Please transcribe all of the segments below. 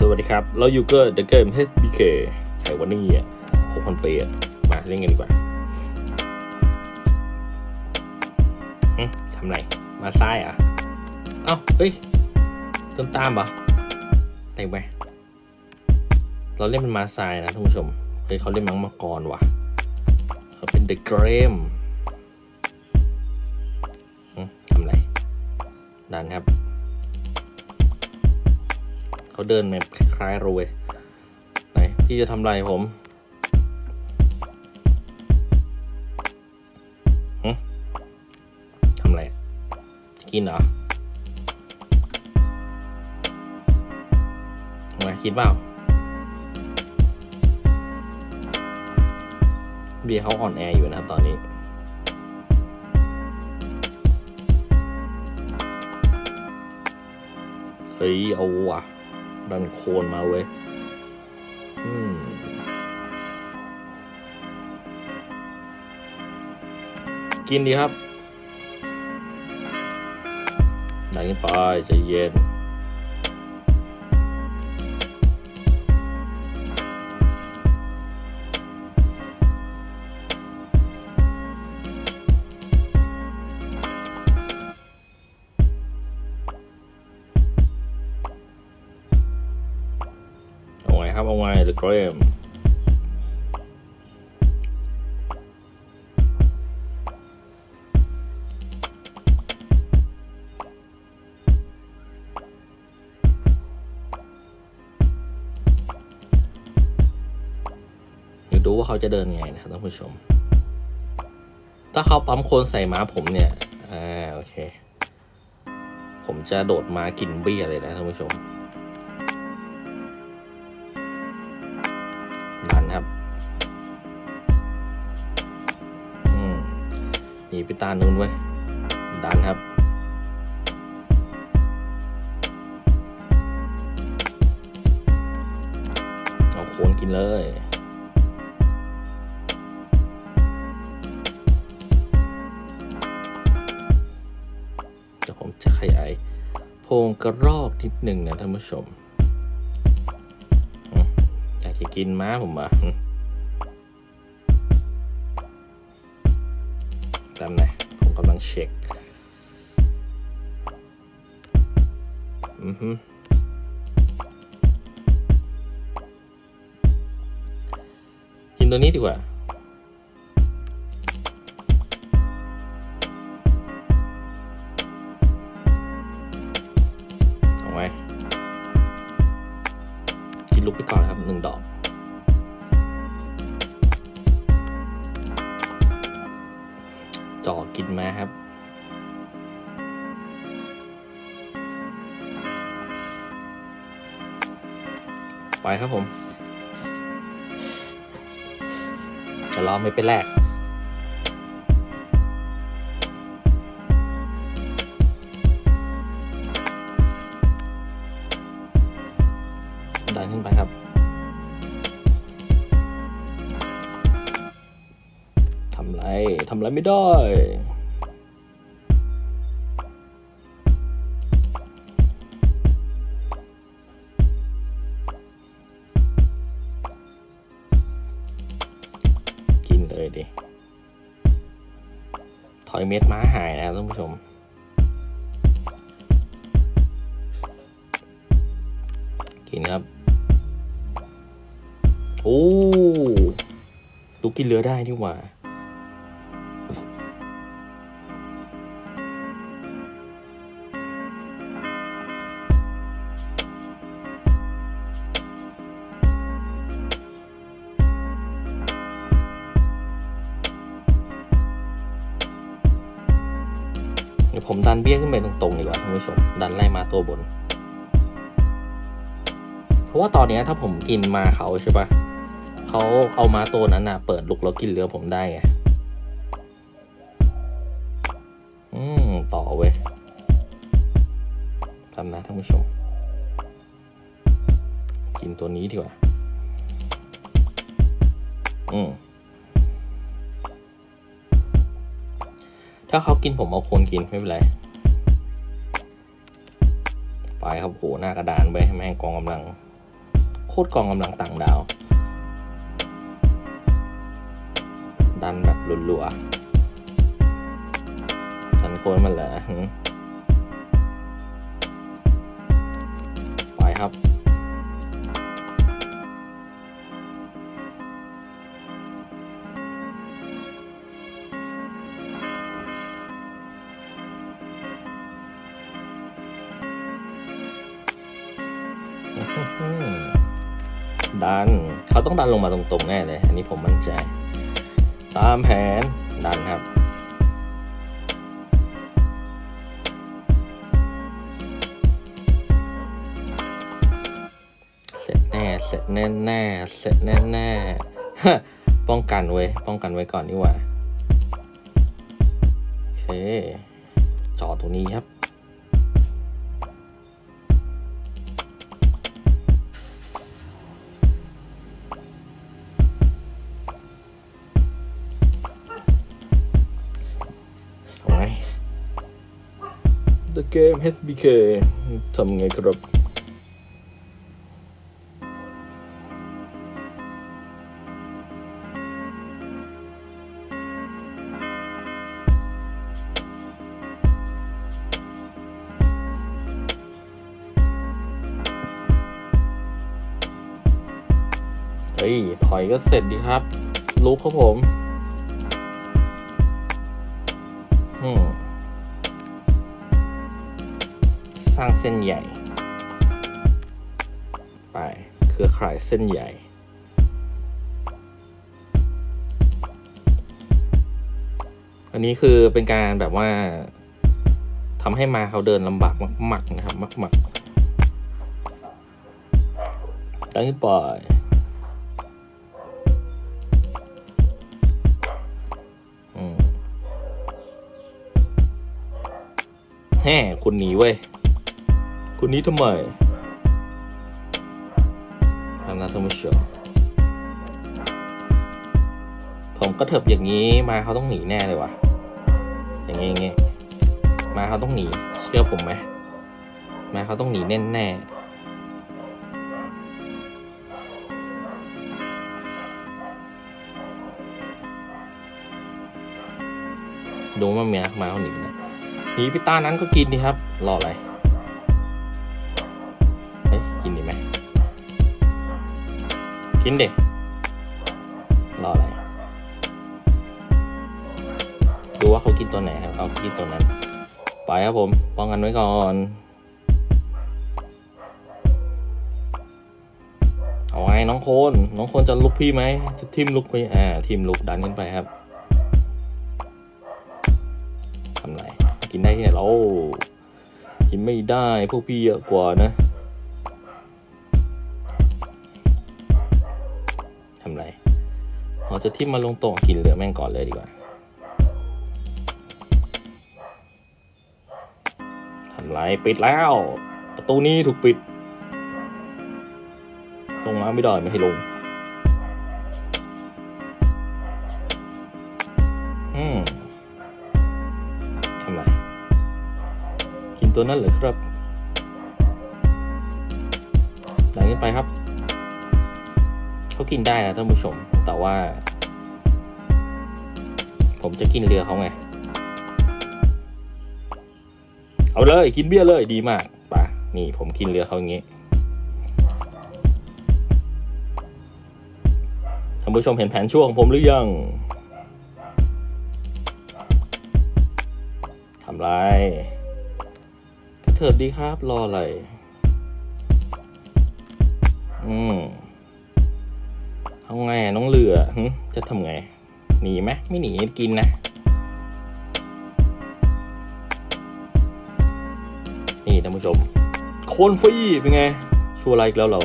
สวัสดีครับ เราอยู่ก็ The Game HBK ใครวันนี้อะหกพันปีอะมาเล่นกันดีกว่าทำไร มาซ้ายอะ เอ้า เฮ้ยต้นตามปะอะไรไป เราเล่นเป็นมาซ้ายนะท่านผู้ชม เฮ้ยเขาเล่นมังมังกรว่ะ เขาเป็น The Game หึทำไรดันครับ เขาเดินแบบคล้ายๆเราเว้ยไหนพี่จะทำไรผมหึทำอะไร กินเหรอทำไมคิดเปล่าเบียเขาอ่อนแออยู่นะครับตอนนี้เฮ้ยเอาว่ะ ดันโคนมาเว้ย อืมกินดีครับดันขึ้นไปใจเย็น เอาไงครับ เอาไง The Graham เดี๋ยวดูว่าเขาจะเดินไงนะครับท่านผู้ชม ถ้าเขาปั๊มโคนใส่ม้าผมเนี่ย อ่า โอเค ผมจะโดดม้ากินเบี้ยเลยนะท่านผู้ชม ครับอืมหนีไปตานู้นไว้ยดันครับเอาโคนกินเลยเดี๋ยวผมจะขยายโพงกระรอกนิดหนึ่งนะท่านผู้ชม จะกินม้าผมอะหึจำไหนผมกำลังเช็ค อือฮึกินตัวนี้ดีกว่า จ่อกินมาครับ ไปครับผมจะรอไม่เป็นแรก ทำไรทำไรไม่ได้กินเลยดิ ถอยเม็ดม้าหายนะครับท่านผู้ชม กินครับ โอ้ลูกกินเรือได้นี่หว่า ผมดันเบี้ยขึ้นไปตรงๆดีกว่าท่านผู้ชมดันไล่มาตัวบน เพราะว่าตอนนี้ถ้าผมกินมาเขาใช่ปะเขาเอามาตัวนั้นน่ะเปิดลุกแล้วกินเรือผมได้ไงอืมต่อเว้ยทำนะท่านผู้ชม กินตัวนี้ดีกว่า อืม ถ้าเขากินผมเอาโคนกินไม่เป็นไร ไปครับโหหน้ากระดานไปแม่งกองกำลัง โคตรกองกำลังต่างดาว ดันแบบรัวๆดันโคนมันเหรอ ดัน เขาต้องดันลงมาตรงๆแน่เลย อันนี้ผมมั่นใจ ตามแผนดันครับ เสร็จแน่ เสร็จแน่แน่เสร็จแน่แน่ป้องกันไว้ ป้องกันไว้ก่อนดีกว่า โอเค จอตัวนี้ครับ The game HBK ทำไงครับเฮ้ย ถอยก็เสร็จดีครับ ลุกครับผม อืม สร้างเส้นใหญ่ ไปเครือข่ายเส้นใหญ่ อันนี้คือเป็นการแบบว่าทำให้มาเขาเดินลำบากมากๆนะครับมากๆตั้งปล่อยแฮ่คุณหนีเว้ย คุณนี้ทำไมทำนะท่านผู้ชผมก็เถิบอย่างนี้มาเขาต้องหนีแน่เลยวะอย่างงี้อย่างงี้มาเขาต้องหนี เชื่อผมไหมมาเขาต้องหนีแน่แน่ดูว่าเมียมาเขาหนีไปไหนหนีไปตานั้นก็กินดีครับ รออะไร กินเด็กรออะไรดูว่าเขากินตัวไหนครับเอากินตัวนั้น ไปครับผมป้องกันไว้ก่อนเอาไงน้องโคนน้องโคนจะลุกพี่ไหมจะทิมลุกไปอ่าทิมลุกดันขึ้นไปครับทำไรกินได้ที่ไหนเรากินไม่ได้พวกพี่เยอะกว่านะ จะทิมมาลงตรงกินเหลือแม่งก่อนเลยดีกว่าทำไรปิดแล้ว ประตูนี้ถูกปิด ลงมาไม่ได้ไม่ให้ลงอืมทำไรกินตัวนั้นเหรอครับหลังขึ้นไปครับ เขากินได้นะท่านผู้ชม แต่ว่า ผมจะกินเรือเขาไง เอาเลยกินเบี้ยเลยดีมากป่ะนี่ผมกินเรือเขาอย่างงี้ท่านผู้ชมเห็นแผนช่วงผมหรือยังทำไรกระเถิบดีครับรออะไร อืมทำไงน้องเรือจะทำไง หนีไหมไม่หนีกินนะนี่ท่านผู้ชม โคนฟรีเป็นไง ชัวร์ไรอีกแล้วเรา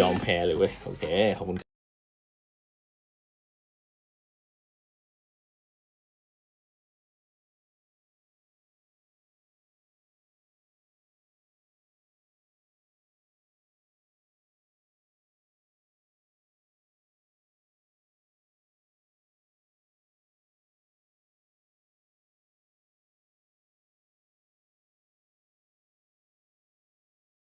ยอมแพ้เลยเว้ย โอเค ขอบคุณครับ